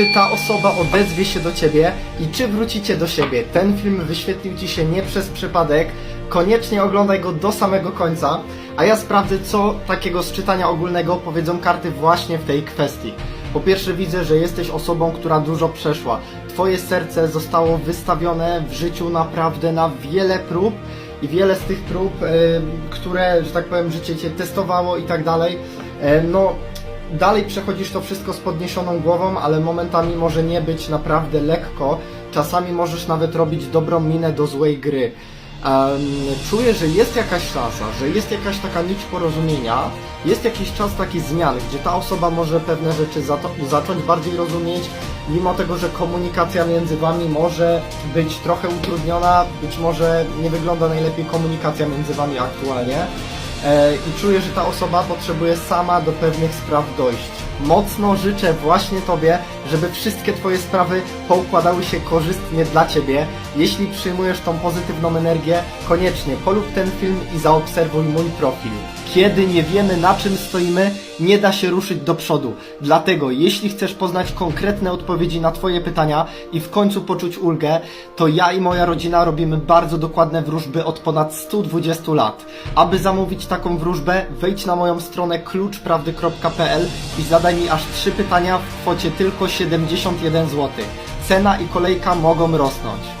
czy ta osoba odezwie się do ciebie i czy wrócicie do siebie. Ten film wyświetlił ci się nie przez przypadek. Koniecznie oglądaj go do samego końca, a ja sprawdzę, co takiego z czytania ogólnego powiedzą karty właśnie w tej kwestii. Po pierwsze widzę, że jesteś osobą, która dużo przeszła. Twoje serce zostało wystawione w życiu naprawdę na wiele prób i wiele z tych prób, które, że tak powiem, życie cię testowało i tak dalej, no dalej przechodzisz to wszystko z podniesioną głową, ale momentami może nie być naprawdę lekko. Czasami możesz nawet robić dobrą minę do złej gry. Em, czuję, że jest jakaś szansa, że jest jakaś taka nić porozumienia, jest jakiś czas taki zmian, gdzie ta osoba może pewne rzeczy zato- zacząć bardziej rozumieć, mimo tego, że komunikacja między wami może być trochę utrudniona, być może nie wygląda najlepiej komunikacja między wami aktualnie. E, I czuję, że ta osoba potrzebuje sama do pewnych spraw dojść. Mocno życzę właśnie Tobie, żeby wszystkie Twoje sprawy poukładały się korzystnie dla Ciebie. Jeśli przyjmujesz tą pozytywną energię, koniecznie polub ten film i zaobserwuj mój profil. Kiedy nie wiemy na czym stoimy, nie da się ruszyć do przodu. Dlatego, jeśli chcesz poznać konkretne odpowiedzi na Twoje pytania i w końcu poczuć ulgę, to ja i moja rodzina robimy bardzo dokładne wróżby od ponad 120 lat. Aby zamówić taką wróżbę, wejdź na moją stronę kluczprawdy.pl i zadaj mi aż 3 pytania w kwocie tylko 71 zł. Cena i kolejka mogą rosnąć.